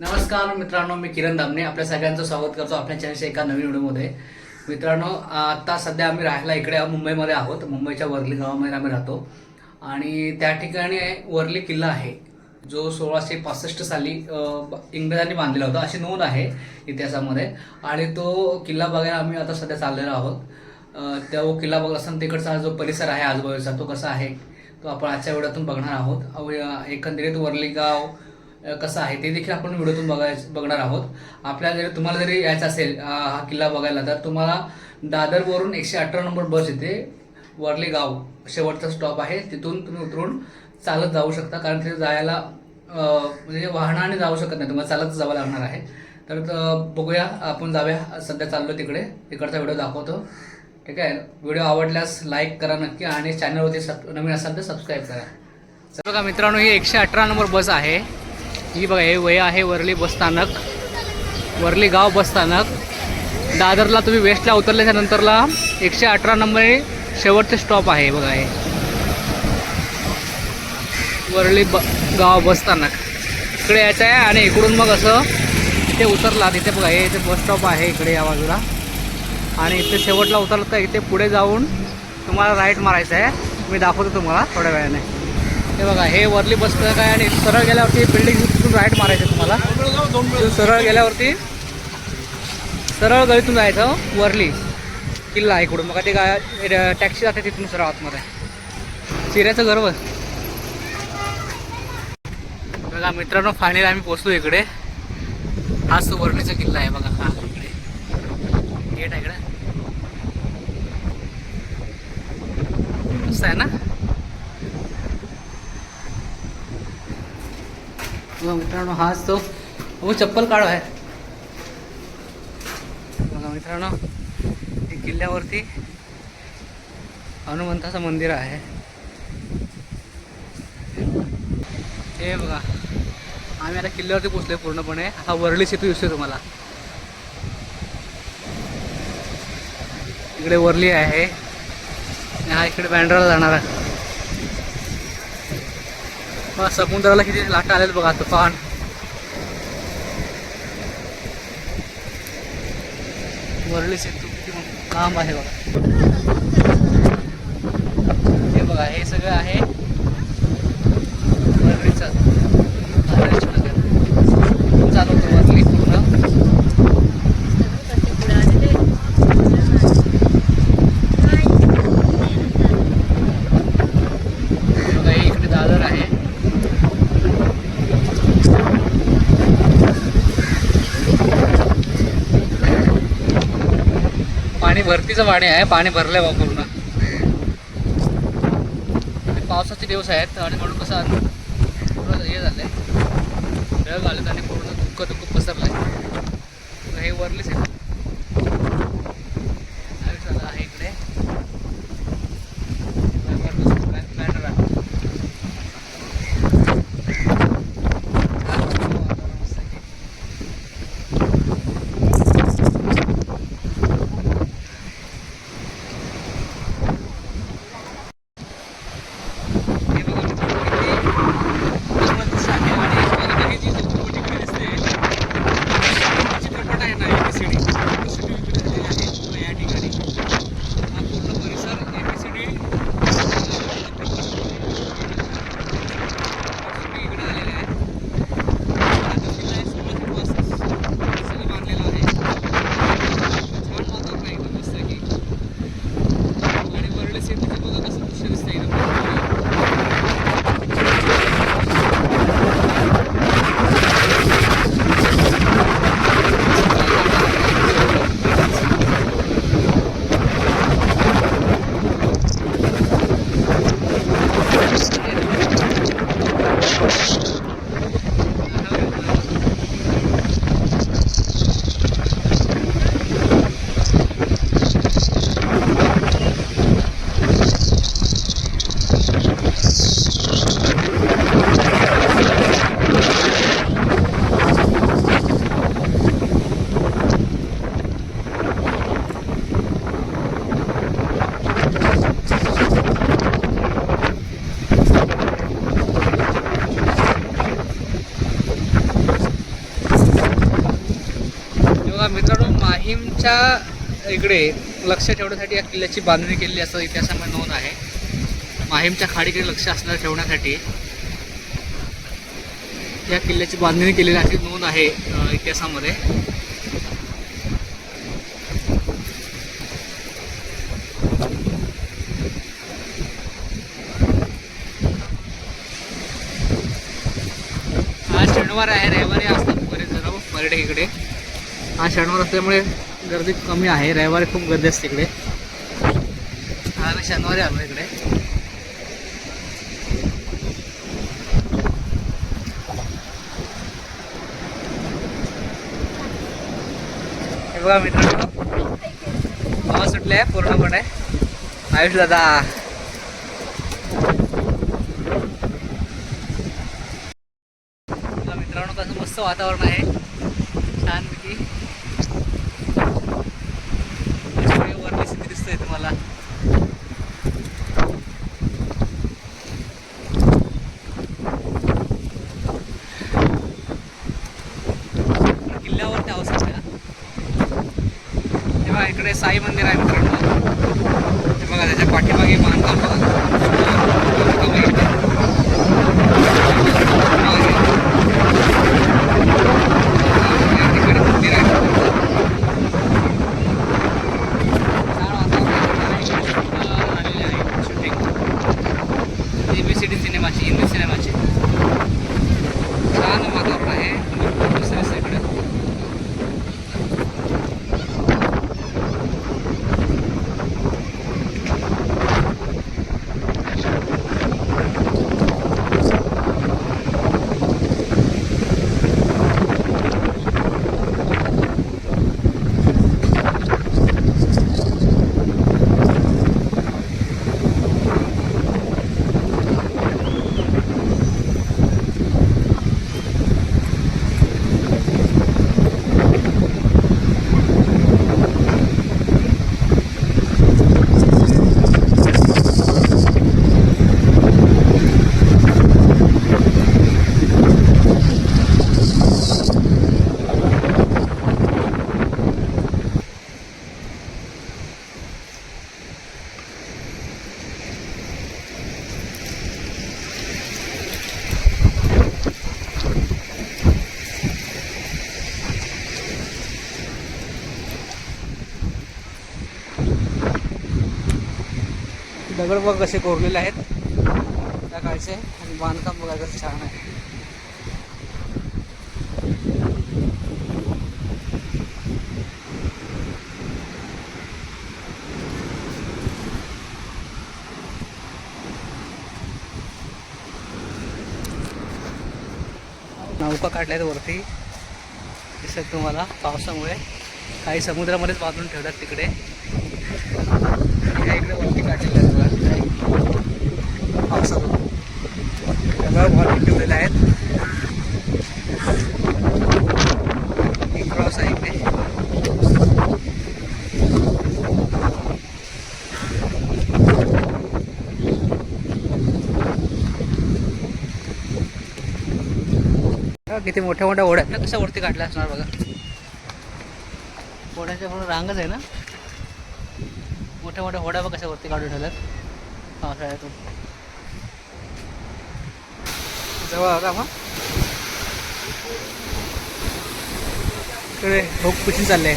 नमस्कार मित्रांनो मी किरण दामने आपल्या सगळ्यांचं स्वागत करतो आपल्या चॅनलच्या एका नवीन व्हिडिओमध्ये. मित्रांनो आता सध्या आम्ही राहायला इकडे मुंबईमध्ये आहोत. मुंबईच्या वर्ली गावामध्ये आम्ही राहतो. आणि त्या ठिकाणी वर्ली किल्ला आहे जो सोळाशे पासष्ट साली इंग्रजांनी बांधलेला होता. अशी नोंद आहे इतिहासामध्ये. आणि तो किल्ला बघायला आम्ही आता सध्या चाललेलो आहोत. त्या तो किल्ला बघत असताना तिकडचा जो परिसर आहे आजूबाजूचा तो कसा आहे तो आपण आजच्या वेळातून बघणार आहोत. एकंदरीत वर्ली गाव कसं आहे ते देखील आपण व्हिडिओतून बघायचं बघणार आहोत. आपल्याला जरी तुम्हाला जरी यायचं असेल हा किल्ला बघायला तर तुम्हाला दादरवरून एकशे अठरा नंबर बस येते. वरले गाव शेवटचा स्टॉप आहे. तिथून तुम्ही उतरून चालत जाऊ शकता कारण तिथे जायला म्हणजे वाहनाने जाऊ शकत नाही. तुम्हाला चालत जावं लागणार आहे. तर बघूया आपण जाऊया. सध्या चाललो तिकडे. तिकडचा व्हिडिओ दाखवतो. ठीक आहे? व्हिडिओ आवडल्यास लाईक करा नक्की आणि चॅनलवरती सब नवीन असाल तर सबस्क्राईब करा. तर बघा मित्रांनो ही एकशे अठरा नंबर बस आहे. ही बघा हे वय आहे वरली बस स्थानक. गाव बस स्थानक. दादरला तुम्ही वेस्टला उतरल्याच्या नंतरला एकशे अठरा नंबर शेवटचे स्टॉप आहे बघा हे. वरळी ब गाव बस स्थानक. इकडे यायचं आहे आणि इकडून मग असं इथे उतरला. तिथे बघा हे इथे बस स्टॉप आहे इकडे या बाजूला. आणि इथे शेवटला उतरलं तर इथे पुढे जाऊन तुम्हाला राईट मारायचं आहे. मी दाखवतो तुम्हाला थोड्या वेळाने. हे बघा हे वरली बस स्थानक आहे आणि सरळ गेल्यावरती बिल्डिंग तिथून राईट मारायचं तुम्हाला. सरळ गेल्यावरती सरळ गळीतून जायचं वरली किल्ला आहे इकडून. मग ते काय टॅक्सी जाते तिथून सरळ आतमध्ये. चिऱ्याचं गर्व बघा. मित्रांनो फायनली आम्ही पोचलो इकडे. हा सुवर्णीचा किल्ला आहे बघा हा इकडे. गेट आहे इकडे. मस्त आहे ना? बघा मित्रांनो हाच तो हो चप्पल काढू आहे बघा मित्रांनो हे किल्ल्यावरती हनुमंताचं मंदिर आहे. हे बघा आम्ही आता किल्ल्यावरती पोचलोय पूर्णपणे. हा वरळी सेतू दिसतोय तुम्हाला. इकडे वरली आहे. आणि हा इकडे बँड्राला जाणार आहे. बघा, समुद्राला किती लाटा आलेत बघा तुफान वरळी सेतू किती काम आहे बघा. हे बघा हे सगळं आहे वरळीचा. चालवतो वरली पूर्ण बघा हे इकडे दादर आहे पाणी भरतीचं पाणी आहे पाणी भरलंय बा पूर्ण. पावसाचे दिवस आहेत आणि म्हणून कसं पूर्ण हे आहे वेळ आलेत आणि पूर्ण दुःख दुःख पसरलंय. आहे हे वरलीच आहे आहे इकडे बॅनर आहे हे बघा मित्रांनो, किती उंच आहे आणि बघा ही जी उंचीकडे दिसते चित्रपट आहे ना ABCD बघा मित्रांनो माहीमच्या इकडे लक्ष ठेवण्यासाठी या किल्ल्याची बांधणी केलेली असं इतिहासामध्ये नोंद आहे. माहीमच्या खाडीकडे लक्ष असणार ठेवण्यासाठी या किल्ल्याची बांधणी केलेली अशी नोंद आहे इतिहासामध्ये. आज शनिवार आहे रविवारी असतात बरेच जण हो, पर्यटक इकडे. हा शनिवार असल्यामुळे गर्दी कमी आहे. रविवारी खूप गर्दी असते इकडे. आम्ही शनिवारी आलो इकडे. हे बघा मित्रांनो. हवा सुटले आहे पूर्णपणे. आयुष दादा. मित्रांनो कसं मस्त वातावरण आहे. छानपैकी सगळे वरती स्थिती दिसतोय तुम्हाला किल्ल्यावरती अवसर आहे तेव्हा इकडे साई मंदिर आहे मित्रांनो. बघा त्याच्या पाठीमागे बांधकाम बघा बांधकाम आहे इकडे. मागे. या ठिकाणी मंदिर आहे छान वातावरण आहे. अं, आलेले आहे शूटिंग एबीसीडी सिनेमाची हिंदी सिनेमाची छान वातावरण आहे मस्त दिसतं इकडे दगड बघ कसे कोरलेले आहेत? त्या काळचे आणि बांधकाम बघा कसं छान आहे. नौका काढल्यात वरती. दिसत तुम्हाला पावसामुळे. काही समुद्रामध्येच बांधून ठेवतात तिकडे. इकडे वरती काढलेल्या आहेत बघा पावसातून सगळं बांधून ठेवलेले आहेत. एक क्रॉस आहे किती मोठ्या मोठ्या ओढ्या आहेत ना कशा वरती काढल्या असणार बघा. ओढ्याच्या म्हणून रांगच आहे ना? मोठ्या मोठ्या होड्या बघ कशा वरती काढून ठेवल्यात. पावसाळ्यातून जवळ होता मग इकडे भोग कुशी चालले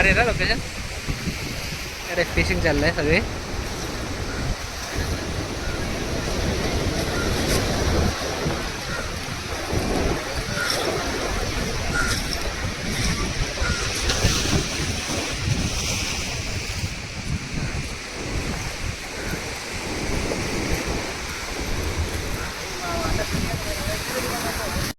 अरे ना लोकेशन अरे फिशिंग चाललंय सगळे.